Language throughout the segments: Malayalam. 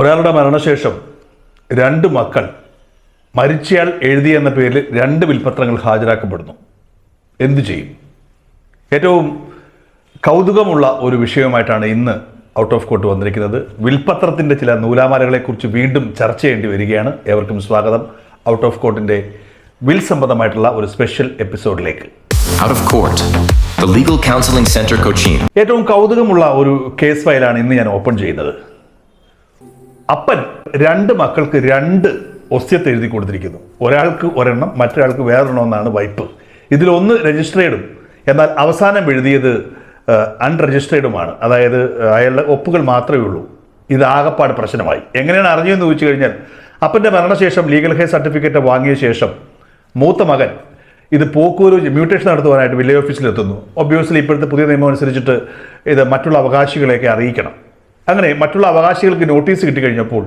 ഒരാളുടെ മരണശേഷം രണ്ട് മക്കൾ മരിച്ചയാൾ എഴുതി എന്ന പേരിൽ രണ്ട് വിൽപ്പത്രങ്ങൾ ഹാജരാക്കപ്പെടുന്നു. എന്തു ചെയ്യും? ഏറ്റവും കൗതുകമുള്ള ഒരു വിഷയവുമായിട്ടാണ് ഇന്ന് ഔട്ട് ഓഫ് കോർട്ട് വന്നിരിക്കുന്നത്. വിൽപ്പത്രത്തിന്റെ ചില നൂലാമാലകളെക്കുറിച്ച് വീണ്ടും ചർച്ച ചെയ്യേണ്ടി വരികയാണ്. ഏവർക്കും സ്വാഗതം. ഔട്ട് ഓഫ് കോർട്ടിന്റെ വിൽ സംബന്ധമായിട്ടുള്ള ഒരു സ്പെഷ്യൽ എപ്പിസോഡിലേക്ക്. Out of court Counseling Center Cochin. ഏറ്റവും കൗതുകമുള്ള ഒരു കേസ് ഫയലാണ് ഇന്ന് ഞാൻ ഓപ്പൺ ചെയ്യുന്നത്. അപ്പൻ രണ്ട് മക്കൾക്ക് രണ്ട് ഒസ്യത്ത് എഴുതി കൊടുത്തിരിക്കുന്നു. ഒരാൾക്ക് ഒരെണ്ണം മറ്റൊരാൾക്ക് വേറൊരെണ്ണമെന്നാണ് വൈപ്പ്. ഇതിലൊന്ന് രജിസ്ട്രേഡും എന്നാൽ അവസാനം എഴുതിയത് അൺരജിസ്ട്രേഡുമാണ് അതായത് അയാളുടെ ഒപ്പുകൾ മാത്രമേ ഉള്ളൂ. ഇത് ആകപ്പാട് പ്രശ്നമായി. എങ്ങനെയാണ് അറിഞ്ഞതെന്ന് ചോദിച്ചു കഴിഞ്ഞാൽ അപ്പന്റെ മരണശേഷം ലീഗൽ ഹെയർ സർട്ടിഫിക്കറ്റ് വാങ്ങിയ ശേഷം മൂത്ത മകൻ ഇത് പോക്കൂര് മ്യൂട്ടേഷൻ നടത്തുവാനായിട്ട് വില്ലേജ് ഓഫീസിലെത്തുന്നു. ഒബ്വിയസ്ലി ഇപ്പോഴത്തെ പുതിയ നിയമം അനുസരിച്ചിട്ട് ഇത് മറ്റുള്ള അവകാശികളെയൊക്കെ അറിയിക്കണം. അങ്ങനെ മറ്റുള്ള അവകാശികൾക്ക് നോട്ടീസ് കിട്ടിക്കഴിഞ്ഞപ്പോൾ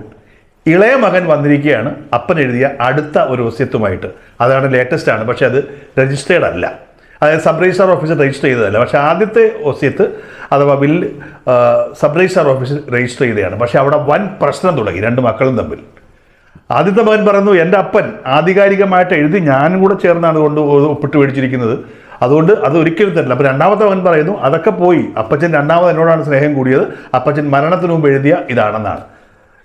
ഇളയ മകൻ വന്നിരിക്കുകയാണ്. അപ്പൻ എഴുതിയ അടുത്ത ഒരു വസ്യത്വമായിട്ട് അതാണ് ലേറ്റസ്റ്റ് ആണ്. പക്ഷേ അത് രജിസ്റ്റേർഡ് അല്ല. അതായത് സബ് രജിസ്ട്രാർ ഓഫീസിൽ രജിസ്റ്റർ ചെയ്തതല്ല. പക്ഷേ ആദ്യത്തെ ഒസ്യത്ത് അഥവാ ബില്ല് സബ് രജിസ്ട്രാർ ഓഫീസിൽ രജിസ്റ്റർ ചെയ്തതാണ്. പക്ഷേ അവിടെ വൻ പ്രശ്നം തുടങ്ങി. രണ്ട് മക്കളും തമ്മിൽ. ആദ്യത്തെ മകൻ പറയുന്നു എന്റെ അപ്പൻ ആധികാരികമായിട്ട് എഴുതി ഞാനും കൂടെ ചേർന്നാണ് കൊണ്ട് ഒപ്പിട്ട് മേടിച്ചിരിക്കുന്നത്. അതുകൊണ്ട് അത് ഒരിക്കലും തരില്ല. അപ്പോൾ രണ്ടാമത്തെ മകൻ പറയുന്നു അതൊക്കെ പോയി. അപ്പച്ചൻ രണ്ടാമത് എന്നോടാണ് സ്നേഹം കൂടിയത്. അപ്പച്ചൻ മരണത്തിന് മുമ്പ് എഴുതിയ ഇതാണെന്നാണ്.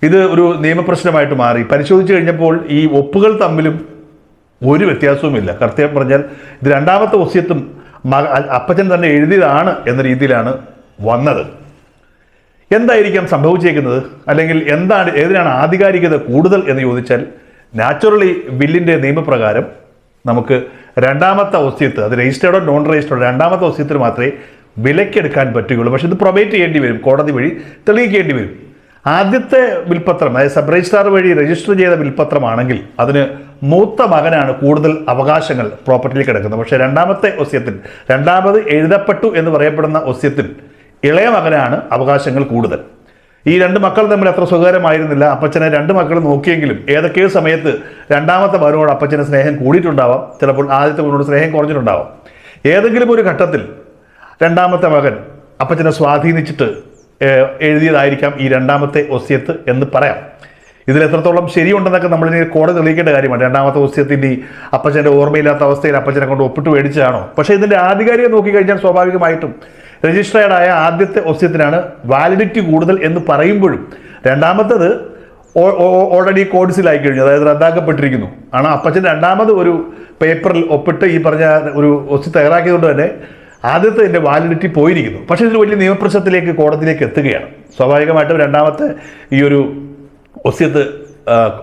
ഇത് ഒരു നിയമപ്രശ്നമായിട്ട് മാറി. പരിശോധിച്ച് കഴിഞ്ഞപ്പോൾ ഈ ഒപ്പുകൾ തമ്മിലും ഒരു വ്യത്യാസവുമില്ല. കൃത്യം പറഞ്ഞാൽ ഇത് രണ്ടാമത്തെ ഒസ്യത്തും അപ്പച്ചൻ തന്നെ എഴുതിയതാണ് എന്ന രീതിയിലാണ് വന്നത്. എന്തായിരിക്കാം സംഭവിച്ചേക്കുന്നത്? അല്ലെങ്കിൽ എന്താണ് ഏതിനാണ് ആധികാരികത കൂടുതൽ എന്ന് ചോദിച്ചാൽ നാച്ചുറലി ബില്ലിന്റെ നിയമപ്രകാരം നമുക്ക് രണ്ടാമത്തെ ഔസ്യത്ത് അത് രജിസ്റ്റേർഡോ നോൺ രജിസ്റ്റേർഡോ രണ്ടാമത്തെ ഔസ്യത്തിൽ മാത്രമേ വിലക്കെടുക്കാൻ പറ്റുകയുള്ളൂ. പക്ഷെ ഇത് പ്രൊബേറ്റ് ചെയ്യേണ്ടി വരും കോടതി വഴി തെളിയിക്കേണ്ടി വരും. ആദ്യത്തെ വിൽപ്പത്രം അതായത് സബ് രജിസ്ട്രാർ വഴി രജിസ്റ്റർ ചെയ്ത വിൽപ്പത്രമാണെങ്കിൽ അതിന് മൂത്ത മകനാണ് കൂടുതൽ അവകാശങ്ങൾ പ്രോപ്പർട്ടിയിൽ കിടക്കുന്നത്. പക്ഷേ രണ്ടാമത്തെ ഒസ്യത്തിൽ രണ്ടാമത് എഴുതപ്പെട്ടു എന്ന് പറയപ്പെടുന്ന ഒസ്യത്തിൽ ഇളയ മകനാണ് അവകാശങ്ങൾ കൂടുതൽ. ഈ രണ്ട് മക്കൾ തമ്മിൽ അത്ര സുഖകരമായിരുന്നില്ല. അപ്പച്ചനെ രണ്ട് മക്കൾ നോക്കിയെങ്കിലും ഏതൊക്കെയോ സമയത്ത് രണ്ടാമത്തെ മകനോട് അപ്പച്ചന് സ്നേഹം കൂടിയിട്ടുണ്ടാവാം. ചിലപ്പോൾ ആദ്യത്തെ മകനോട് സ്നേഹം കുറഞ്ഞിട്ടുണ്ടാവാം. ഏതെങ്കിലും ഒരു ഘട്ടത്തിൽ രണ്ടാമത്തെ മകൻ അപ്പച്ചനെ സ്വാധീനിച്ചിട്ട് എഴുതിയതായിരിക്കാം ഈ രണ്ടാമത്തെ ഒസ്യത്ത് എന്ന് പറയാം. ഇതിൽ എത്രത്തോളം ശരിയുണ്ടെന്നൊക്കെ നമ്മളിനി കോടതി തെളിയിക്കേണ്ട കാര്യമാണ്. രണ്ടാമത്തെ ഒസ്യത്തിന്റെ അപ്പച്ചന്റെ ഓർമ്മയില്ലാത്ത അവസ്ഥയിൽ അപ്പച്ചനെ കൊണ്ട് ഒപ്പിട്ട് മേടിച്ചതാണോ? പക്ഷേ ഇതിന്റെ ആധികാരികം നോക്കിക്കഴിഞ്ഞാൽ സ്വാഭാവികമായിട്ടും രജിസ്റ്റേർഡ് ആയ ആദ്യത്തെ ഓപ്ഷ്യത്തിനാണ് വാലിഡിറ്റി കൂടുതൽ എന്ന് പറയുമ്പോഴും രണ്ടാമത്തത് ഓൾറെഡി കോഡ്സിലായി കഴിഞ്ഞു അതായത് റദ്ദാക്കപ്പെട്ടിരിക്കുന്നു. ആണ് അപ്പച്ചൻ രണ്ടാമത് ഒരു പേപ്പറിൽ ഒപ്പിട്ട് ഈ പറഞ്ഞ ഒരു ഒസ്യ തയ്യാറാക്കിയതുകൊണ്ട് തന്നെ ആദ്യത്തെ ഇതിന്റെ വാലിഡിറ്റി പോയിരിക്കുന്നു. പക്ഷേ ഇതൊരു വലിയ നിയമപ്രശ്നത്തിലേക്ക് കോടതിയിലേക്ക് എത്തുകയാണ്. സ്വാഭാവികമായിട്ടും രണ്ടാമത്തെ ഈ ഒരു ഒസ്യത്ത്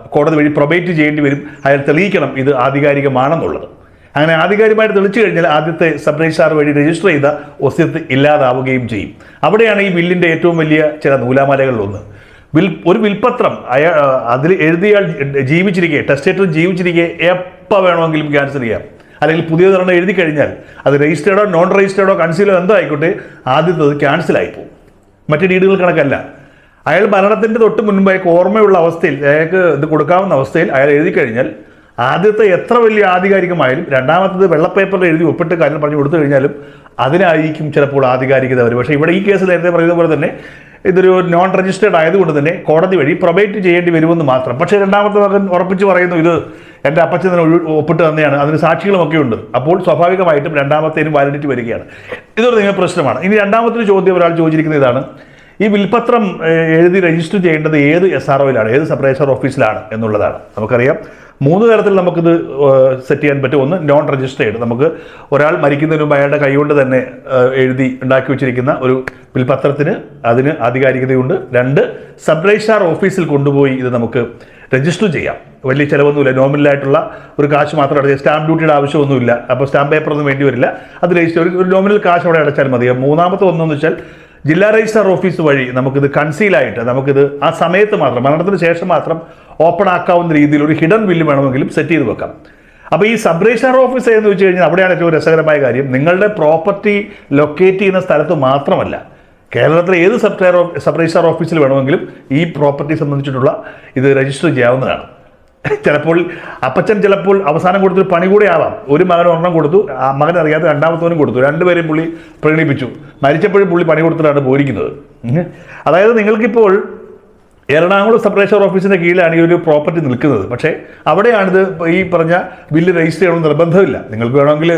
കോടതി വഴി പ്രൊബേറ്റ് ചെയ്യേണ്ടി വരും. അയാൾ തെളിയിക്കണം ഇത് ആധികാരികമാണെന്നുള്ളത്. അങ്ങനെ ആധികാരികമായിട്ട് തെളിച്ചു കഴിഞ്ഞാൽ ആദ്യത്തെ സബ് രജിസ്ട്രാർ വഴി രജിസ്റ്റർ ചെയ്ത ഒസ്യത്ത് ഇല്ലാതാവുകയും ചെയ്യും. അവിടെയാണ് ഈ ബില്ലിന്റെ ഏറ്റവും വലിയ ചില നൂലാമാലകളിലൊന്ന്. വിൽ ഒരു വിൽപത്രം അയാൾ അതിൽ എഴുതിയാൽ ജീവിച്ചിരിക്കെ ടെസ്റ്റേറ്റർ ജീവിച്ചിരിക്കെ എപ്പോൾ വേണമെങ്കിലും ക്യാൻസൽ ചെയ്യാം. അല്ലെങ്കിൽ പുതിയ തരണം എഴുതി കഴിഞ്ഞാൽ അത് രജിസ്റ്റേർഡോ നോൺ രജിസ്റ്റേർഡോ കൺസീലോ എന്തോ ആയിക്കോട്ടെ ആദ്യത്തത് ക്യാൻസൽ പോകും. മറ്റ് ഡീഡുകൾ കണക്കല്ല. അയാൾ മരണത്തിന്റെ തൊട്ട് മുൻപായി ഓർമ്മയുള്ള അവസ്ഥയിൽ അയാൾക്ക് ഇത് കൊടുക്കാവുന്ന അവസ്ഥയിൽ അയാൾ എഴുതി കഴിഞ്ഞാൽ ആദ്യത്തെ എത്ര വലിയ ആധികാരികമായാലും രണ്ടാമത്തത് വെള്ളപ്പേപ്പറിൽ എഴുതി ഒപ്പിട്ട് കാര്യം പറഞ്ഞു കൊടുത്തു കഴിഞ്ഞാലും അതിനായിരിക്കും ചിലപ്പോൾ ആധികാരികത വരും പക്ഷേ ഇവിടെ ഈ കേസ് നേരത്തെ പറയുന്ന പോലെ തന്നെ ഇതൊരു നോൺ രജിസ്റ്റേർഡ് ആയതുകൊണ്ട് തന്നെ കോടതി വഴി പ്രൊബേറ്റ് ചെയ്യേണ്ടി വരുമെന്ന് മാത്രം. പക്ഷേ രണ്ടാമത്തെ മകൻ ഉറപ്പിച്ച് പറയുന്നു ഇത് എന്റെ അപ്പച്ചനെ ഒപ്പിട്ട് തന്നെയാണ്. അതിന് സാക്ഷികളുമൊക്കെ ഉണ്ട്. അപ്പോൾ സ്വാഭാവികമായിട്ടും രണ്ടാമത്തേനും വാലിഡിറ്റി വരികയാണ്. ഇതൊരു നിങ്ങൾ പ്രശ്നമാണ്. ഇനി രണ്ടാമത്തെ ചോദ്യം ഒരാൾ ചോദിച്ചിരിക്കുന്ന ഇതാണ്. ഈ വിൽപത്രം എഴുതി രജിസ്റ്റർ ചെയ്യേണ്ടത് ഏത് എസ് ആർ ഒയിലാണ് ഏത് സബ് ഓഫീസിലാണ് എന്നുള്ളതാണ്. നമുക്കറിയാം. മൂന്ന് തരത്തിൽ നമുക്കിത് സെറ്റ് ചെയ്യാൻ പറ്റും. ഒന്ന് നോൺ രജിസ്റ്റേർഡ് നമുക്ക് ഒരാൾ മരിക്കുന്നതിന് മുമ്പ് അയാളുടെ കൈകൊണ്ട് തന്നെ എഴുതി ഉണ്ടാക്കി വെച്ചിരിക്കുന്ന ഒരു വിൽപത്രത്തിന് അതിന് ആധികാരികതയുണ്ട്. രണ്ട് സബ് രജിസ്ട്രാർ ഓഫീസിൽ കൊണ്ടുപോയി ഇത് നമുക്ക് രജിസ്റ്റർ ചെയ്യാം. വലിയ ചിലവൊന്നുമില്ല. നോമിനലായിട്ടുള്ള ഒരു കാശ് മാത്രം അടച്ചാൽ സ്റ്റാമ്പ് ഡ്യൂട്ടിയുടെ ആവശ്യമൊന്നുമില്ല. അപ്പോൾ സ്റ്റാമ്പ് പേപ്പറൊന്നും വേണ്ടി വരില്ല. അത് രജിസ്റ്റർ ഒരു നോമിനൽ കാശ് അവിടെ അടച്ചാൽ മതി. മൂന്നാമത്തെ ഒന്നെന്ന് വെച്ചാൽ ജില്ലാ രജിസ്ട്രാർ ഓഫീസ് വഴി നമുക്കിത് കൺസീലായിട്ട് നമുക്കിത് ആ സമയത്ത് മാത്രം മരണത്തിന് ശേഷം മാത്രം ഓപ്പൺ ആക്കാവുന്ന രീതിയിൽ ഒരു ഹിഡൻ ബില്ല് വേണമെങ്കിലും സെറ്റ് ചെയ്ത് വെക്കാം. അപ്പോൾ ഈ സബ് രജിസ്ട്രാർ ഓഫീസ് എന്ന് വെച്ച് കഴിഞ്ഞാൽ അവിടെയാണ് ഏറ്റവും രസകരമായ കാര്യം. നിങ്ങളുടെ പ്രോപ്പർട്ടി ലൊക്കേറ്റ് ചെയ്യുന്ന സ്ഥലത്ത് മാത്രമല്ല കേരളത്തിലെ ഏത് സബ് സബ് രജിസ്ട്രാർ ഓഫീസിൽ വേണമെങ്കിലും ഈ പ്രോപ്പർട്ടി സംബന്ധിച്ചിട്ടുള്ള ഇത് രജിസ്റ്റർ ചെയ്യാവുന്നതാണ്. ചിലപ്പോൾ അപ്പച്ചൻ ചിലപ്പോൾ അവസാനം കൊടുത്തൊരു പണി കൂടെ ആവാം. ഒരു മകൻ ഒരെണ്ണം കൊടുത്തു ആ മകൻ അറിയാതെ രണ്ടാമത്തവനും കൊടുത്തു. രണ്ടുപേരെയും പുള്ളി പ്രകടിപ്പിച്ചു മരിച്ചപ്പോഴും പുള്ളി പണി കൊടുത്തിട്ടാണ് പോയിരിക്കുന്നത്. അതായത് നിങ്ങൾക്കിപ്പോൾ എറണാകുളം സബ് രജിസ്റ്റർ ഓഫീസിന്റെ കീഴിലാണ് ഈ ഒരു പ്രോപ്പർട്ടി നിൽക്കുന്നത്. പക്ഷേ അവിടെയാണിത് ഈ പറഞ്ഞ ബില്ല് രജിസ്റ്റർ ചെയ്യണമെന്ന് നിർബന്ധമില്ല. നിങ്ങൾക്ക് വേണമെങ്കിൽ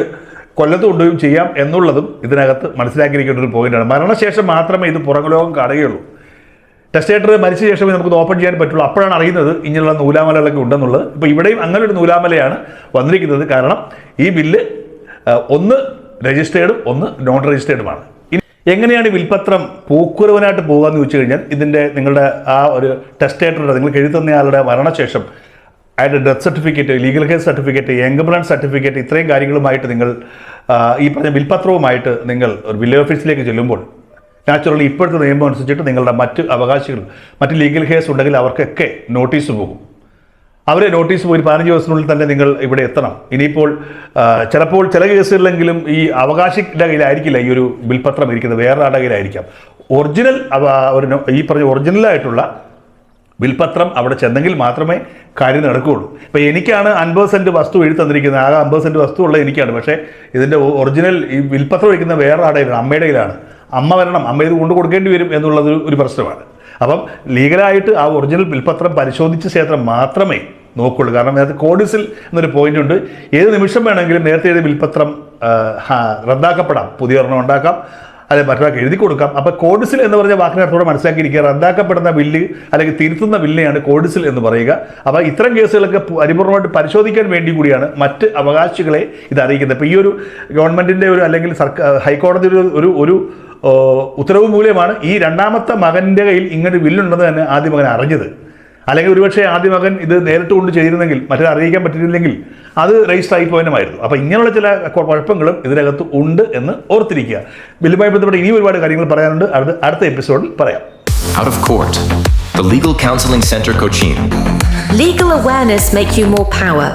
കൊല്ലത്ത് കൊണ്ടുപോയും ചെയ്യാം എന്നുള്ളതും ഇതിനകത്ത് മനസ്സിലാക്കിയിരിക്കേണ്ട ഒരു പോയിന്റാണ് മരണശേഷം മാത്രമേ ഇത് പുറം ലോകം കാണുകയുള്ളൂ ടെസ്റ്റേറ്റർ മരിച്ച ശേഷമേ നമുക്ക് ഓപ്പൺ ചെയ്യാൻ പറ്റുള്ളൂ. അപ്പോഴാണ് അറിയുന്നത് ഇങ്ങനെയുള്ള നൂലാമലകളൊക്കെ ഉണ്ടെന്നുള്ളത്. ഇപ്പോൾ ഇവിടെയും അങ്ങനെ ഒരു നൂലാമലയാണ് വന്നിരിക്കുന്നത്. കാരണം ഈ ബില്ല് ഒന്ന് രജിസ്റ്റേർഡും ഒന്ന് നോൺ രജിസ്റ്റേർഡുമാണ് എങ്ങനെയാണ് വിൽപത്രം പൂക്കുറവനായിട്ട് പോകുകയെന്ന് ചോദിച്ചു കഴിഞ്ഞാൽ ഇതിന്റെ നിങ്ങളുടെ ആ ഒരു ടെസ്റ്റേറ്ററുടെ നിങ്ങൾ നിങ്ങൾക്ക് എഴുതുന്നയാളുടെ മരണശേഷം അയാളുടെ death certificate legal case certificate encumbrance certificate ഇത്രയും കാര്യങ്ങളുമായിട്ട് നിങ്ങൾ ഈ പറഞ്ഞ വിൽപത്രവുമായിട്ട് നിങ്ങൾ ഒരു വില്ലേജ് ഓഫീസിലേക്ക് ചെല്ലുമ്പോൾ നാച്ചുറലി ഇപ്പോഴത്തെ നിയമം അനുസരിച്ചിട്ട് നിങ്ങളുടെ മറ്റ് അവകാശികൾ മറ്റ് ലീഗൽ കേസ് ഉണ്ടെങ്കിൽ അവർക്കൊക്കെ നോട്ടീസ് പോകും. അവരെ നോട്ടീസ് പോയി പതിനഞ്ച് ദിവസത്തിനുള്ളിൽ തന്നെ നിങ്ങൾ ഇവിടെ എത്തണം. ഇനിയിപ്പോൾ ചിലപ്പോൾ ചില കേസുകളിലെങ്കിലും ഈ അവകാശിയുടെ കയ്യിലായിരിക്കില്ല ഈ ഒരു ബിൽപത്രം ഇരിക്കുന്നത്. വേറെ ആളുടെ കയ്യിലായിരിക്കാം. ഒറിജിനൽ ഒരു ഈ പറഞ്ഞ ഒറിജിനലായിട്ടുള്ള വിൽപത്രം അവിടെ ചെന്നെങ്കിൽ മാത്രമേ കാര്യം നടക്കുകയുള്ളൂ. ഇപ്പോൾ എനിക്കാണ് അൻപത് സെന്റ് വസ്തു എഴുതി തന്നിരിക്കുന്നത്. ആകെ അമ്പത് സെന്റ് വസ്തു ഉള്ളത് എനിക്കാണ്. പക്ഷേ ഇതിന്റെ ഒറിജിനൽ ഈ വിൽപത്രം വയ്ക്കുന്ന വേറെ ആടെ അമ്മയുടെ കയ്യിലാണ്. അമ്മ വരണം. അമ്മ ഇത് കൊണ്ടു കൊടുക്കേണ്ടി വരും എന്നുള്ളത് ഒരു പ്രശ്നമാണ്. അപ്പം ലീഗലായിട്ട് ആ ഒറിജിനൽ ബിൽപത്രം പരിശോധിച്ച ശേഷം മാത്രമേ നോക്കുള്ളൂ. കാരണം അതിനകത്ത് കോഡിസിൽ എന്നൊരു പോയിന്റ് ഉണ്ട്. ഏത് നിമിഷം വേണമെങ്കിലും നേരത്തെ എഴുതിയ വിൽപത്രം റദ്ദാക്കപ്പെടാം. പുതിയ ഒരെണ്ണം ഉണ്ടാക്കാം. അല്ലെ മറ്റൊരാൾക്ക് എഴുതി കൊടുക്കാം. അപ്പോൾ കോഡിസിൽ എന്ന് പറഞ്ഞ വാക്കിനർത്ഥത്തോടെ മനസ്സിലാക്കിയിരിക്കുക. റദ്ദാക്കപ്പെടുന്ന ബില്ല് അല്ലെങ്കിൽ തിരുത്തുന്ന ബില്ലിനെയാണ് കോഡിസിൽ എന്ന് പറയുക. അപ്പോൾ ഇത്തരം കേസുകളൊക്കെ പരിപൂർണമായിട്ട് പരിശോധിക്കാൻ വേണ്ടി കൂടിയാണ് മറ്റ് അവകാശികളെ ഇത് അറിയിക്കുന്നത്. ഇപ്പോൾ ഈ ഒരു ഗവൺമെന്റിന്റെ ഒരു അല്ലെങ്കിൽ സർക്കാർ ഹൈക്കോടതി ഒരു ഒരു ഉത്തരവ് മൂല്യമാണ് ഈ രണ്ടാമത്തെ മകന്റെ കയ്യിൽ ഇങ്ങനെ ബില്ലുണ്ടെന്ന് തന്നെ ആദ്യ മകൻ അറിഞ്ഞത്. അല്ലെങ്കിൽ ഒരുപക്ഷെ ആദ്യ മകൻ ഇത് നേരിട്ട് കൊണ്ട് ചെയ്തിരുന്നെങ്കിൽ മറ്റേ അറിയിക്കാൻ പറ്റിയില്ലെങ്കിൽ അത് രജിസ്റ്റർ ആയി പോയനുമായിരുന്നു അപ്പോൾ ഇങ്ങനെയുള്ള ചില കുഴപ്പങ്ങളും ഇതിനകത്ത് ഉണ്ട് എന്ന് ഓർത്തിരിക്കുക ബില്ലുമായി ബന്ധപ്പെട്ട് ഇനിയും ഒരുപാട് കാര്യങ്ങൾ പറയാനുണ്ട് അടുത്ത അടുത്ത എപ്പിസോഡിൽ പറയാം Out of court, the Legal Counseling Center Cochin. Legal awareness make you more power.